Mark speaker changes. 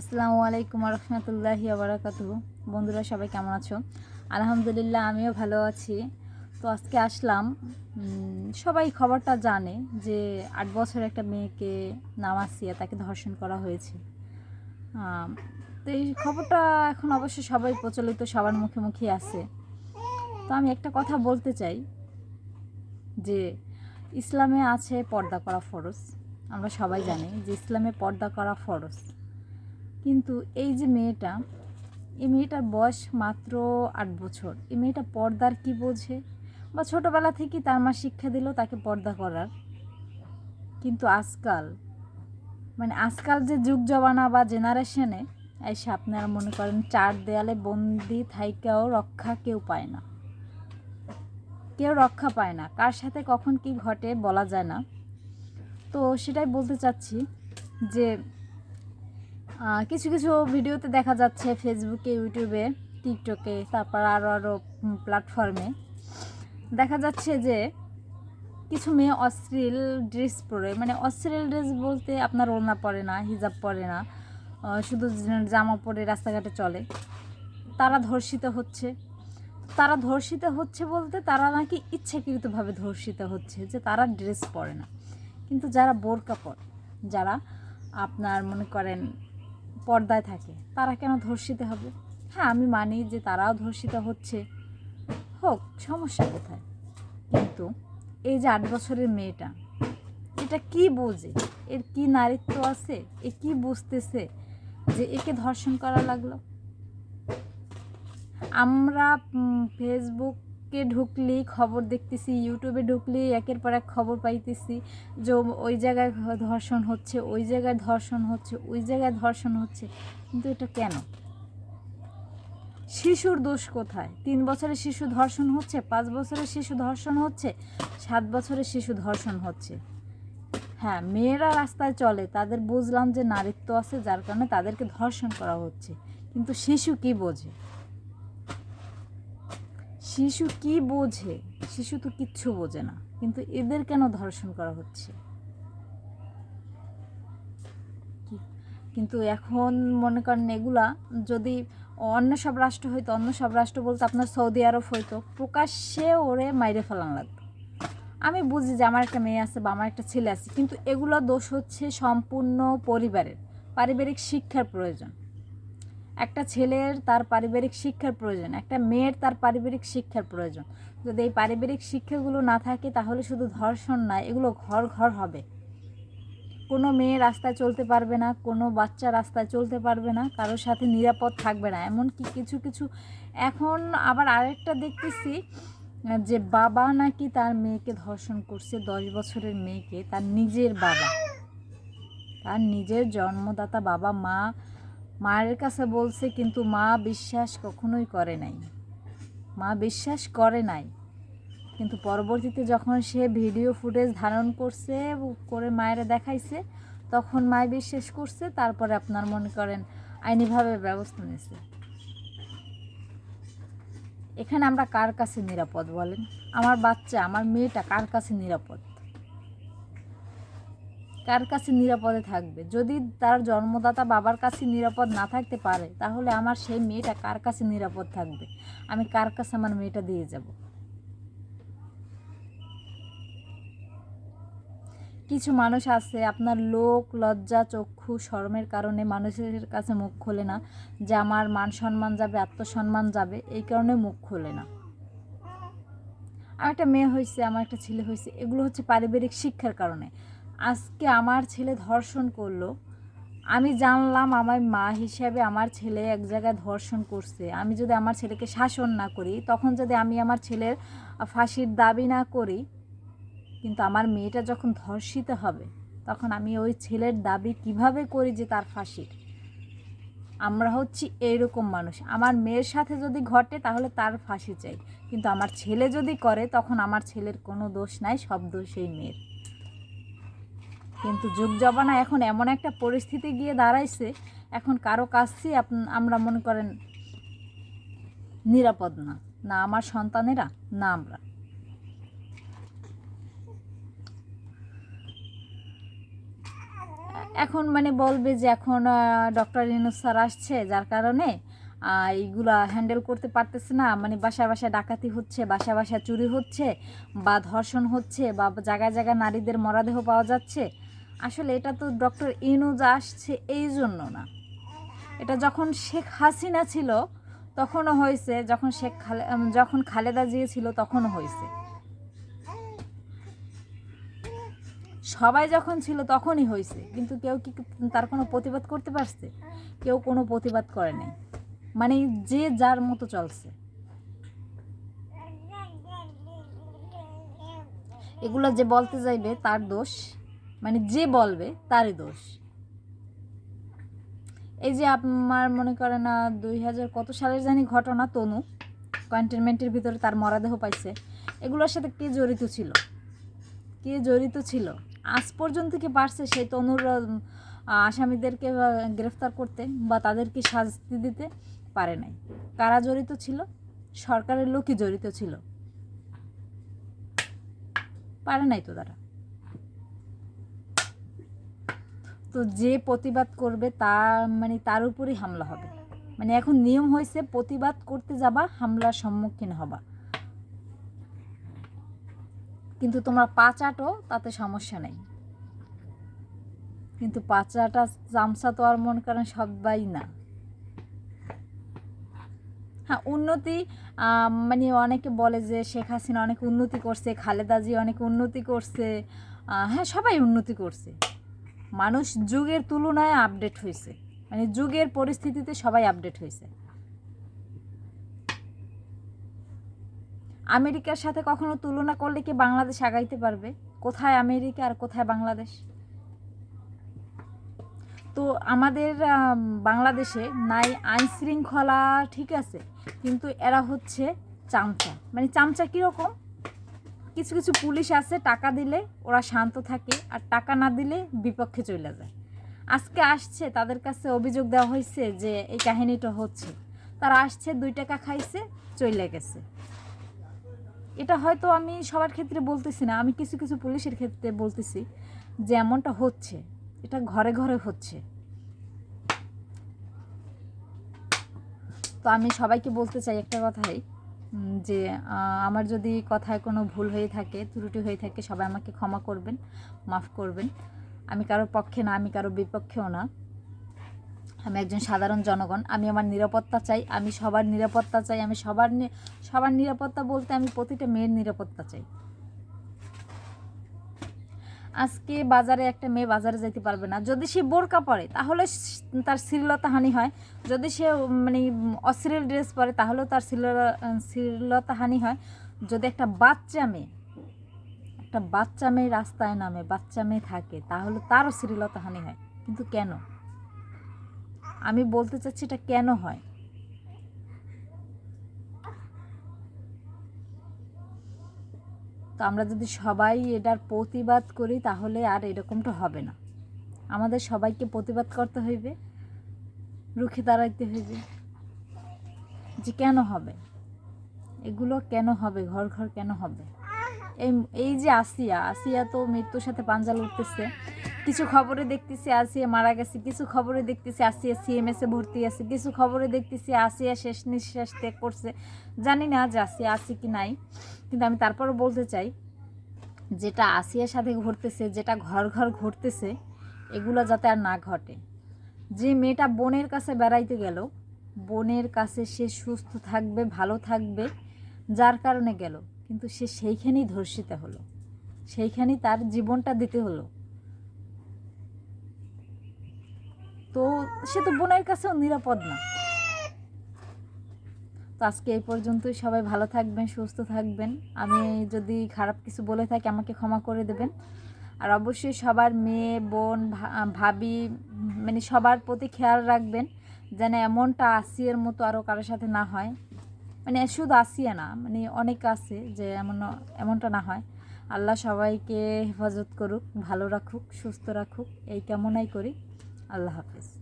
Speaker 1: আসসালামু আলাইকুম রহমতুল্লাহি আবরাকাত বন্ধুরা, সবাই কেমন আছো? আলহামদুলিল্লাহ, আমিও ভালো আছি। তো আজকে আসলাম সবাই খবরটা জানে যে আট বছর একটা মেয়েকে নামাসিয়া তাকে ধর্ষণ করা হয়েছে। তো এই খবরটা এখন অবশ্য সবাই প্রচলিত, সবার মুখে মুখে আছে। তো আমি একটা কথা বলতে চাই যে ইসলামে আছে পর্দা করা ফরজ। আমরা সবাই জানি যে ইসলামে পর্দা করা ফরজ। কিন্তু এই যে মেয়েটা, এই মেয়েটার বয়স মাত্র আট বছর। এই মেয়েটা পর্দার কি বোঝে? বা ছোটোবেলা থেকেই তার মা শিক্ষা দিল তাকে পর্দা করার। কিন্তু আজকাল মানে আজকাল যে যুগ জমানা বা জেনারেশনে এসে আপনারা মনে করেন চার দেয়ালে বন্দি থাইকাও রক্ষা কেউ পায় না। কেউ রক্ষা পায় না। কার সাথে কখন কি ঘটে বলা যায় না। তো সেটাই বলতে চাচ্ছি যে কিছু কিছু ভিডিওতে দেখা যাচ্ছে ফেসবুকে ইউটিউবে টিকটকে তারপর আরও আরও প্ল্যাটফর্মে দেখা যাচ্ছে যে কিছু মেয়ে অশ্লীল ড্রেস পরে মানে অশ্লীল ড্রেস বলতে আপনার ওড়না পরে না, হিজাব পরে না শুধু জামা পরে রাস্তাঘাটে চলে। তারা ধর্ষিত হচ্ছে। তারা ধর্ষিত হচ্ছে বলতে তারা নাকি ইচ্ছাকৃতভাবে ধর্ষিত হচ্ছে, যে তারা ড্রেস পরে না। কিন্তু যারা বোরকা পরে, যারা আপনার মনে করেন পর্দায় থাকে। তারা কেন ধর্ষিত হবে? হ্যাঁ আমি মানি যে তারাও ধর্ষিত হচ্ছে। হোক সমস্যা কোথায়? কিন্তু এই যে আট বছরের মেয়েটা এটা কি বোঝে? এর কি নারীত্ব আছে? এ কি বুঝতেছে যে একে ধর্ষণ করা লাগল? আমরা উম, ফেসবুকে ঢুকলি, খবর দেখতেছি, ইউটিউবে ঢুকলি, একের পর এক খবর পাইতেছি যে ওই জায়গায় ধর্ষণ হচ্ছে, ওই জায়গায় ধর্ষণ হচ্ছে, ওই জায়গায় ধর্ষণ হচ্ছে। কিন্তু এটা কেন? শিশুর দোষ কোথায়? তিন বছরের শিশু ধর্ষণ হচ্ছে, পাঁচ বছরের শিশু ধর্ষণ হচ্ছে, সাত বছরের শিশু ধর্ষণ হচ্ছে। হ্যাঁ মেয়েরা রাস্তায় চলে, তাদের বুঝলাম যে নারীত্ব আছে, যার কারণে তাদেরকে ধর্ষণ করা হচ্ছে। কিন্তু শিশু কি বোঝে? শিশু কি বোঝে? শিশু তো কিচ্ছু বোঝে না। কিন্তু এদের কেন ধর্ষণ করা হচ্ছে? কিন্তু এখন মনে করেন এগুলা যদি অন্য সব রাষ্ট্র হইতো, অন্য সব রাষ্ট্র বলতে, আপনার সৌদি আরব হইতো, প্রকাশ্যে ওরে মাইরে ফেলান লাগতো। আমি বুঝি যে আমার একটা মেয়ে আছে বা আমার একটা ছেলে আছে, কিন্তু এগুলো দোষ হচ্ছে সম্পূর্ণ পরিবারের। পারিবারিক শিক্ষার প্রয়োজন। একটা ছেলের তার পারিবারিক শিক্ষার প্রয়োজন, একটা মেয়ের তার পারিবারিক শিক্ষার প্রয়োজন। যদি এই পারিবারিক শিক্ষাগুলো না থাকে, তাহলে শুধু ধর্ষণ না এগুলো ঘর ঘর হবে। কোনো মেয়ে রাস্তায় চলতে পারবে না, কোনো বাচ্চা রাস্তায় চলতে পারবে না, কারোর সাথে নিরাপদ থাকবে না। এমনকি কিছু কিছু এখন আবার আরেকটা দেখতেছি, যে বাবা নাকি তার মেয়েকে ধর্ষণ করছে, দশ বছরের মেয়েকে, তার নিজের বাবা। তার নিজের জন্মদাতা বাবা, মা মায়ের কাছে বলছে, কিন্তু মা বিশ্বাস কখনোই করে নাই। মা বিশ্বাস করে নাই। কিন্তু পরবর্তীতে যখন সে ভিডিও ফুটেজ ধারণ করছে, করে মায়েরা দেখাইছে, তখন মায় বিশ্বাস করছে, তারপরে আপনার মনে করেন আইনিভাবে ব্যবস্থা নিয়েছে। এখানে আমরা কার কাছে নিরাপদ বলেন? আমার বাচ্চা, আমার মেয়েটা কার কাছে নিরাপদ? কার কাছে নিরাপদে থাকবে? যদি তার জন্মদাতা বাবার কাছে নিরাপদ না থাকতে পারে, তাহলে আমার সেই মেয়েটা কার কাছে নিরাপদ থাকবে? আমি কার কাছে আমার মেয়েটা দিয়ে যাব? কিছু মানুষ আছে, আপনার লোক, লজ্জা, চক্ষু, শরমের কারণে মানুষের কাছে মুখ খোলে না, যে আমার মান সম্মান যাবে, আত্মসম্মান যাবে, এই কারণে মুখ খোলে না। আমার একটা মেয়ে হয়েছে, আমার একটা ছেলে হয়েছে, এগুলো হচ্ছে পারিবারিক শিক্ষার কারণে। আজকে আমার ছেলে ধর্ষণ করল। আমি জানলাম আমার মা হিসাবে আমার ছেলে এক জায়গায় ধর্ষণ করছে। আমি যদি আমার ছেলেকে শাসন না করি, তখন যদি আমি আমার ছেলের ফাঁসির দাবি না করি, কিন্তু আমার মেয়েটা যখন ধর্ষিত হবে, তখন আমি ওই ছেলের দাবি কীভাবে করি যে তার ফাঁসির? আমরা হচ্ছি এইরকম মানুষ। আমার মেয়ের সাথে যদি ঘটে, তাহলে তার ফাঁসি চাই। কিন্তু আমার ছেলে যদি করে, তখন আমার ছেলের কোনো দোষ নাই, সব দোষ এই মেয়ের। কিন্তু যুগ জমানা এখন এমন একটা পরিস্থিতি গিয়ে দাঁড়াইছে, এখন কারও কাছেই আমরা মনে করেন নিরাপদ না। না আমার সন্তানেরা, না আমরা। এখন মানে বলবে যে এখন ডক্টর ইনুস স্যার আসছে, যার কারণে এইগুলা হ্যান্ডেল করতে পারতেছে না। মানে বাসায় বাসায় ডাকাতি হচ্ছে, বাসায় বাসায় চুরি হচ্ছে, বা ধর্ষণ হচ্ছে, বা জায়গায় জায়গায় নারীদের মরাদেহ পাওয়া যাচ্ছে। আসলে এটা তো ডক্টর ইনুজ আসছে এই জন্য না। এটা যখন শেখ হাসিনা ছিল, তখনও হয়েছে। যখন শেখ খালে যখন খালেদা জিয়া ছিল, তখনও হয়েছে। সবাই যখন ছিল, তখনই হয়েছে। কিন্তু কেউ কি তার কোনো প্রতিবাদ করতে পারছে? কেউ কোনো প্রতিবাদ করে নাই। মানে যে যার মতো চলছে। এগুলো যে বলতে যাইবে, তার দোষ মানে যে বলবে, তারই দোষ। এই যে আমার মনে করেন না দুই হাজার কত সালের জানি ঘটনা, তনু কন্টেনমেন্টের ভিতরে তার মরাদেহ পাইছে। এগুলোর সাথে কে জড়িত ছিল? কে জড়িত ছিল? আজ পর্যন্ত কি পারছে সেই তনুর আসামিদেরকে গ্রেফতার করতে বা তাদেরকে শাস্তি দিতে? পারে নাই। কারা জড়িত ছিল? সরকারের লোকই জড়িত ছিল। পারে নাই তো তারা। তো যে প্রতিবাদ করবে তার মানে তার উপরই হামলা হবে। মানে এখন নিয়ম হয়েছে প্রতিবাদ করতে যাবা, হামলার সম্মুখীন হবা। কিন্তু তোমরা পা চাটো তাতে সমস্যা নেই। কিন্তু পা চাটা চামচা তো আর মন করেন সবাই না। হ্যাঁ উন্নতি মানে অনেকে বলে যে শেখ হাসিনা অনেক উন্নতি করছে, খালেদা জি অনেক উন্নতি করছে। হ্যাঁ সবাই উন্নতি করছে। মানুষ যুগের তুলনায় আপডেট হয়েছে মানে যুগের পরিস্থিতিতে সবাই আপডেট হয়েছে আমেরিকার সাথে কখনো তুলনা করলে কি বাংলাদেশ আগাইতে পারবে? কোথায় আমেরিকা আর কোথায় বাংলাদেশ? তো আমাদের বাংলাদেশে নাই আইন শৃঙ্খলা ঠিক আছে, কিন্তু এরা হচ্ছে চামচা। মানে চামচা কীরকম? কিছু কিছু পুলিশ আছে, টাকা দিলে ওরা শান্ত থাকে আর টাকা না দিলে বিপক্ষে চলে যায়। আজকে আসছে, তাদের কাছে অভিযোগ দেওয়া হয়েছে যে এই কাহিনীটা হচ্ছে। তারা আসছে, দুই টাকা খাইছে, চলে গেছে। এটা হয়তো আমি সবার ক্ষেত্রে বলতেছি না, আমি কিছু কিছু পুলিশের ক্ষেত্রে বলতেছি যে এমনটা হচ্ছে, এটা ঘরে ঘরে হচ্ছে। তো আমি সবাইকে বলতে চাই একটা কথাই যে আমার যদি কথায় কোনো ভুল হয়ে থাকে, ত্রুটি হয়ে থাকে, সবাই আমাকে ক্ষমা করবেন, মাফ করবেন। আমি কারও পক্ষে না, আমি কারও বিপক্ষেও না। আমি একজন সাধারণ জনগণ, আমি আমার নিরাপত্তা চাই, আমি সবার নিরাপত্তা চাই, আমি সবার সবার নিরাপত্তা বলতে আমি প্রতিটা মেয়ের নিরাপত্তা চাই। আজকে বাজারে একটা মেয়ে বাজারে যেতে পারবে না। যদি সে বোরকা পরে, তাহলে তার শ্লীলতা হানি হয়। যদি সে মানে অশ্লীল ড্রেস পরে, তাহলেও তার শ্লীলতা হানি হয়। যদি একটা বাচ্চা মেয়ে, একটা বাচ্চা মেয়ে রাস্তায় নামে, বাচ্চা মেয়ে থাকে, তাহলে তারও শ্লীলতা হানি হয়। কিন্তু কেন? আমি বলতে চাচ্ছি এটা কেন হয়? তো আমরা যদি সবাই এটার প্রতিবাদ করি, তাহলে আর এরকমটা হবে না। আমাদের সবাইকে প্রতিবাদ করতে হইবে, রুখে দাঁড়াইতে হইবে। যে কেন হবে? এগুলো কেন হবে? ঘর ঘর কেন হবে? এই এই যে আসিয়া আসিয়া তো মৃত্যুর সাথে পাঞ্জা লড়তেছে। কিছু খবরে দেখতেছি, আসিয়া মারা গেছে। কিছু খবরে দেখতেছি, আসিয়া সিএমএসে ভর্তি আছে। কিছু খবরে দেখতেছি, আসিয়া শেষ নিঃশ্বাস ত্যাগ করছে। জানি না যে আসিয়া আছে কি নাই, কিন্তু আমি তারপরও বলতে চাই, যেটা আসিয়ার সাথে ঘটতেছে, যেটা ঘর ঘর ঘটতেছে, এগুলো যাতে আর না ঘটে। যে মেয়েটা বোনের কাছে বেড়াইতে গেল, বোনের কাছে সে সুস্থ থাকবে, ভালো থাকবে, যার কারণে গেল। কিন্তু সে সেইখানেই ধর্ষিত হলো। সেইখানেই তার জীবনটা দিতে হলো। তো সে তো বোনের কাছেও নিরাপদ না। তো আজকে এই পর্যন্তই সবাই ভালো থাকবেন, সুস্থ থাকবেন। আমি যদি খারাপ কিছু বলে থাকি, আমাকে ক্ষমা করে দেবেন। আর অবশ্যই সবার মেয়ে, বোন ভাবি মানে সবার প্রতি খেয়াল রাখবেন যেন এমনটা আসিয়ার মতো আরও কারোর সাথে না হয়। মানে শুধু আসিয়া না মানে অনেক আছে যে এমন, এমনটা না হয়। আল্লাহ সবাইকে হেফাজত করুক, ভালো রাখুক, সুস্থ রাখুক, এই কামনাই করি। আল্লাহ হাফেজ।